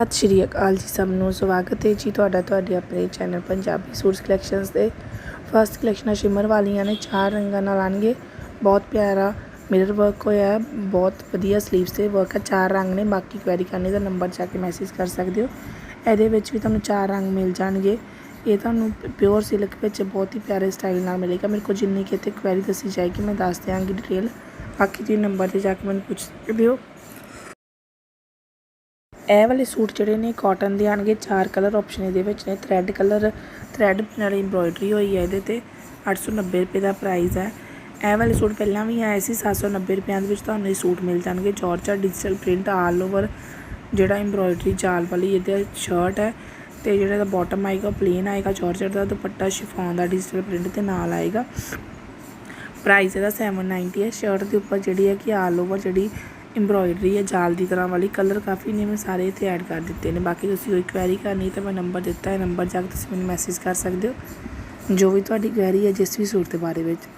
ਸਤਿ ਸ਼੍ਰੀ ਅਕਾਲ ਜੀ ਸਭ ਨੂੰ, ਸਵਾਗਤ ਹੈ ਜੀ ਤੁਹਾਡਾ, ਤੁਹਾਡੇ ਆਪਣੇ ਚੈਨਲ ਪੰਜਾਬੀ ਸੂਟਸ ਕਲੈਕਸ਼ਨਸ ਦੇ ਫਸਟ ਕਲੈਕਸ਼ਨਾਂ ਸ਼ਿਮਰ ਵਾਲੀਆਂ ਨੇ, ਚਾਰ ਰੰਗਾਂ ਨਾਲ ਆਣਗੇ। ਬਹੁਤ ਪਿਆਰਾ ਮਿਰਰ ਵਰਕ ਹੋਇਆ ਹੈ, ਬਹੁਤ ਵਧੀਆ ਸਲੀਵਸ ਤੇ ਵਰਕ ਹੈ। ਚਾਰ ਰੰਗ ਨੇ, ਬਾਕੀ ਕੁਐਰੀ ਕਰਨੀ ਦਾ ਨੰਬਰ ਜਾ ਕੇ ਮੈਸੇਜ ਕਰ ਸਕਦੇ ਹੋ। ਇਹਦੇ ਵਿੱਚ ਵੀ ਤੁਹਾਨੂੰ ਚਾਰ ਰੰਗ ਮਿਲ ਜਾਣਗੇ। ਇਹ ਤੁਹਾਨੂੰ ਪਿਓਰ ਸਿਲਕ ਵਿੱਚ ਬਹੁਤ ਹੀ ਪਿਆਰੇ ਸਟਾਈਲ ਨਾਲ ਮਿਲੇਗਾ। ਮੇਰੇ ਕੋਲ ਜਿੰਨੀ ਕਿਤੇ ਕੁਐਰੀ ਦੱਸੀ ਜਾਏਗੀ, ਮੈਂ ਦੱਸ ਦਿਆਂਗੀ ਡਿਟੇਲ ਬਾਕੀ ਤੁਸੀਂ ਨੰਬਰ ਤੇ ਜਾ ਕੇ ਮੈਨੂੰ ਪੁੱਛ ਸਕਦੇ ਹੋ। ਇਹ ਵਾਲੇ ਸੂਟ ਜਿਹੜੇ ਨੇ ਕਾਟਨ ਦੇ ਆਣਗੇ, ਚਾਰ ਕਲਰ ਆਪਸ਼ਨ ਇਹਦੇ ਵਿੱਚ ਨੇ। ਥਰੈਡ ਕਲਰ ਥਰੈਡ ਨਾਲ ਐਮਬ੍ਰੋਇਡਰੀ ਹੋਈ ਹੈ ਇਹਦੇ ਤੇ 890 ਰੁਪਏ ਦਾ ਪ੍ਰਾਈਸ ਹੈ ਇਹ ਵਾਲੇ ਸੂਟ ਪਹਿਲਾਂ ਵੀ ਆਏ ਸੀ 790 ਰੁਪਏ ਦੇ ਵਿੱਚ ਤੁਹਾਨੂੰ ਇਹ ਸੂਟ ਮਿਲ ਜਾਣਗੇ। Georgette digital print all over ਜਿਹੜਾ ਐਮਬ੍ਰੋਇਡਰੀ ਜਾਲ ਵਾਲੀ ਇਹਦੇ ਸ਼ਰਟ ਹੈ ਤੇ ਜਿਹੜਾ ਦਾ ਬਾਟਮ ਆਏਗਾ ਪਲੇਨ ਆਏਗਾ। ਜਾਰਜਟ ਦਾ ਦੁਪੱਟਾ ਸ਼ਿਫੋਨ ਦਾ ਡਿਜੀਟਲ ਪ੍ਰਿੰਟ ਤੇ ਨਾਲ ਆਏਗਾ। ਪ੍ਰਾਈਸ ਇਹਦਾ 790 ਹੈ। ਸ਼ਰਟ ਦੇ ਉੱਪਰ ਜਿਹੜੀ ਹੈ ਕਿ ਆਲ ਓਵਰ ਜਿਹੜੀ ਐਮਬ੍ਰੋਇਡਰੀ ਹੈ ਜਾਲ ਦੀ ਤਰ੍ਹਾਂ ਵਾਲੀ ਕਲਰ ਕਾਫੀ ਨੇ, ਮੈਂ ਸਾਰੇ ਇੱਥੇ ਐਡ ਕਰ ਦਿੱਤੇ ਨੇ। ਬਾਕੀ ਤੁਸੀਂ ਕੋਈ ਕੁਐਰੀ ਕਰਨੀ ਤਾਂ ਮੈਂ ਨੰਬਰ ਦਿੱਤਾ ਹੈ। ਨੰਬਰ ਜਾ ਕੇ ਤੁਸੀਂ ਮੈਨੂੰ ਮੈਸੇਜ ਕਰ ਸਕਦੇ ਹੋ। ਜੋ ਵੀ ਤੁਹਾਡੀ ਕੁਐਰੀ ਹੈ ਜਿਸ ਵੀ ਸੂਟ ਦੇ ਬਾਰੇ ਵਿੱਚ।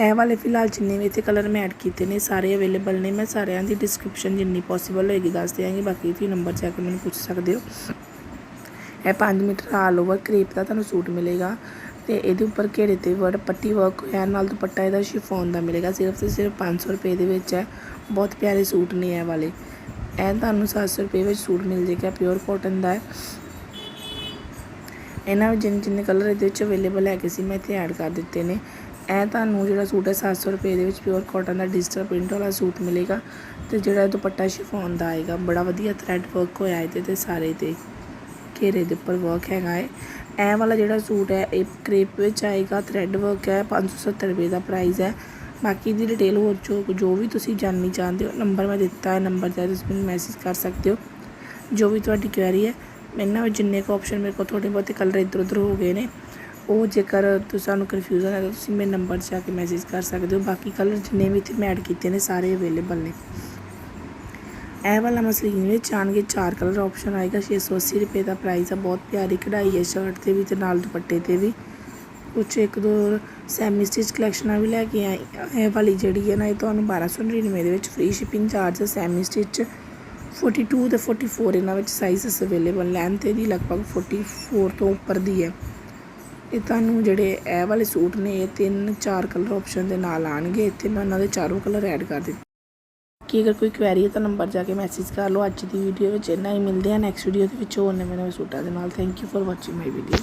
ਇਹ ਵਾਲੇ ਫਿਲਹਾਲ ਜਿੰਨੇ ਵੀ ਇੱਥੇ ਕਲਰ ਮੈਂ ਐਡ ਕੀਤੇ ਨੇ, ਸਾਰੇ ਅਵੇਲੇਬਲ ਨੇ। ਮੈਂ ਸਾਰਿਆਂ ਦੀ ਡਿਸਕ੍ਰਿਪਸ਼ਨ ਜਿੰਨੀ ਪੋਸੀਬਲ ਹੋਏਗੀ ਦੱਸ ਦਿਆਂਗੀ। ਬਾਕੀ ਤੁਸੀਂ ਨੰਬਰ ਜਾ ਕੇ ਮੈਨੂੰ ਪੁੱਛ ਸਕਦੇ ਹੋ। ਇਹ 5 ਮੀਟਰ ਆਲ ਓਵਰ ਕਰੀਪ ਦਾ ਤੁਹਾਨੂੰ ਸੂਟ ਮਿਲੇਗਾ। ਤੇ ਇਹਦੇ ਉੱਪਰ ਘੇਰੇ ਤੇ ਵਰਡ ਪੱਟੀ ਵਰਕ ਹੋਇਆ, ਨਾਲ ਦੁਪੱਟਾ ਇਹਦਾ ਸ਼ਿਫੋਨ ਦਾ ਮਿਲੇਗਾ। ਸਿਰਫ ਤੇ ਸਿਰਫ 500 ਰੁਪਏ ਦੇ ਵਿੱਚ ਹੈ। ਬਹੁਤ ਪਿਆਰੇ ਸੂਟ ਨੇ ਇਹ ਵਾਲੇ। ਇਹ ਤੁਹਾਨੂੰ 700 ਰੁਪਏ ਵਿੱਚ ਸੂਟ ਮਿਲ ਜੇਗਾ ਪਿਓਰ ਕਾਟਨ ਦਾ ਹੈ। ਇਹਨਾਂ ਵਿੱਚ ਜਿੰਨੇ ਜਿੰਨੇ ਕਲਰ ਇਹਦੇ ਵਿੱਚ ਅਵੇਲੇਬਲ ਹੈਗੇ ਸੀ, ਮੈਂ ਇੱਥੇ ਐਡ ਕਰ ਦਿੱਤੇ ਨੇ। ਇਹ ਤੁਹਾਨੂੰ ਜਿਹੜਾ ਸੂਟ ਹੈ 700 ਰੁਪਏ ਦੇ ਵਿੱਚ ਪਿਓਰ ਕਾਟਨ ਦਾ ਡਿਜੀਟਲ ਪ੍ਰਿੰਟ ਵਾਲਾ ਸੂਟ ਮਿਲੇਗਾ। ਤੇ ਜਿਹੜਾ ਦੁਪੱਟਾ ਸ਼ਿਫੋਨ ਦਾ ਆਏਗਾ, ਬੜਾ ਵਧੀਆ ਥਰੈਡ ਵਰਕ ਹੋਇਆ ਇਹਦੇ ਤੇ ਸਾਰੇ ਤੇ। ਘੇਰੇ ਦੇ ਉੱਪਰ ਵਰਕ ਹੈਗਾ ਹੈ ਇਹ ਵਾਲਾ ਜਿਹੜਾ ਸੂਟ ਹੈ, ਇਹ ਕ੍ਰੇਪ ਵਿੱਚ ਆਏਗਾ ਥਰੈਡ ਵਰਕ ਹੈ 570 ਰੁਪਏ ਦਾ ਪ੍ਰਾਈਸ ਹੈ। ਬਾਕੀ ਦੀ ਡਿਟੇਲ ਹੋਰ ਜੋ ਜੋ ਵੀ ਤੁਸੀਂ ਜਾਣਨੀ ਚਾਹੁੰਦੇ ਹੋ ਨੰਬਰ ਮੈਂ ਦਿੱਤਾ ਹੈ ਨੰਬਰ ਤੇ ਤੁਸੀਂ ਮੈਨੂੰ ਮੈਸੇਜ ਕਰ ਸਕਦੇ ਹੋ। ਜੋ ਵੀ ਤੁਹਾਡੀ ਕੁਐਰੀ ਹੈ ਇਹਨਾਂ ਵਿੱਚ ਜਿੰਨੇ ਕੁ ਆਪਸ਼ਨ ਮੇਰੇ ਕੋਲ ਥੋੜੇ ਬਹੁਤੇ ਕਲਰ ਇੱਧਰ ਉੱਧਰ ਹੋ ਗਏ ਨੇ, ਉਹ ਜੇਕਰ ਤੁਹਾਨੂੰ ਕਨਫਿਊਜ਼ਨ ਹੈ ਤਾਂ ਤੁਸੀਂ ਮੇਰੇ ਨੰਬਰ 'ਚ ਜਾ ਕੇ ਮੈਸੇਜ ਕਰ ਸਕਦੇ ਹੋ। ਬਾਕੀ ਕਲਰ ਜਿੰਨੇ ਵੀ ਇੱਥੇ ਮੈਂ ਐਡ ਕੀਤੇ ਨੇ, ਸਾਰੇ ਅਵੇਲੇਬਲ ਨੇ। ਇਹ ਵਾਲਾ ਮਸਲੀਨ ਵਿੱਚ ਆਣਗੇ ਚਾਰ ਕਲਰ ਆਪਸ਼ਨ ਆਏਗਾ 680 ਰੁਪਏ ਦਾ ਪ੍ਰਾਈਸ ਆ, ਬਹੁਤ ਪਿਆਰੀ ਕਢਾਈ ਹੈ ਸ਼ਰਟ ਤੇ ਵੀ ਤੇ ਨਾਲ ਦੁਪੱਟੇ ਤੇ ਵੀ। ਕੁਛ ਇੱਕ ਦੋ ਸੈਮੀ ਸਟਿਚ ਕਲੈਕਸ਼ਨਾਂ ਵੀ ਲੈ ਕੇ ਆਈ ਇਹ ਵਾਲੀ ਜਿਹੜੀ ਹੈ ਨਾ, ਇਹ ਤੁਹਾਨੂੰ 1299 ਦੇ ਵਿੱਚ free shipping charge semi stitch 42 ਤੇ 44 ਇਹਨਾਂ ਵਿੱਚ ਸਾਈਜ਼ਸ ਅਵੇਲੇਬਲ ਲੈਂਥ ਇਹਦੀ ਲਗਭਗ 44 ਤੋਂ ਉੱਪਰ ਦੀ ਹੈ ਇਹ ਤੁਹਾਨੂੰ ਜਿਹੜੇ ਇਹ ਵਾਲੇ ਸੂਟ ਨੇ, ਇਹ ਤਿੰਨ ਚਾਰ ਕਲਰ ਆਪਸ਼ਨ ਦੇ ਨਾਲ ਆਣਗੇ, ਇੱਥੇ ਮੈਂ ਉਹਨਾਂ ਦੇ ਚਾਰੋਂ ਕਲਰ ਐਡ ਕਰ ਦਿੱਤੇ। ਕਿ ਅਗਰ ਕੋਈ ਕੁਐਰੀ ਹੈ ਤਾਂ ਨੰਬਰ ਜਾ ਕੇ ਮੈਸੇਜ ਕਰ ਲਓ। ਅੱਜ ਦੀ ਵੀਡੀਓ ਵਿੱਚ ਇੰਨਾ ਹੀ। ਮਿਲਦੇ ਆ ਨੈਕਸਟ ਵੀਡੀਓ ਦੇ ਵਿੱਚ। ਹੋਰ ਨਵੇਂ ਨਵੇਂ ਸੂਟਾਂ ਦੇ ਨਾਲ। Thank you for watching my video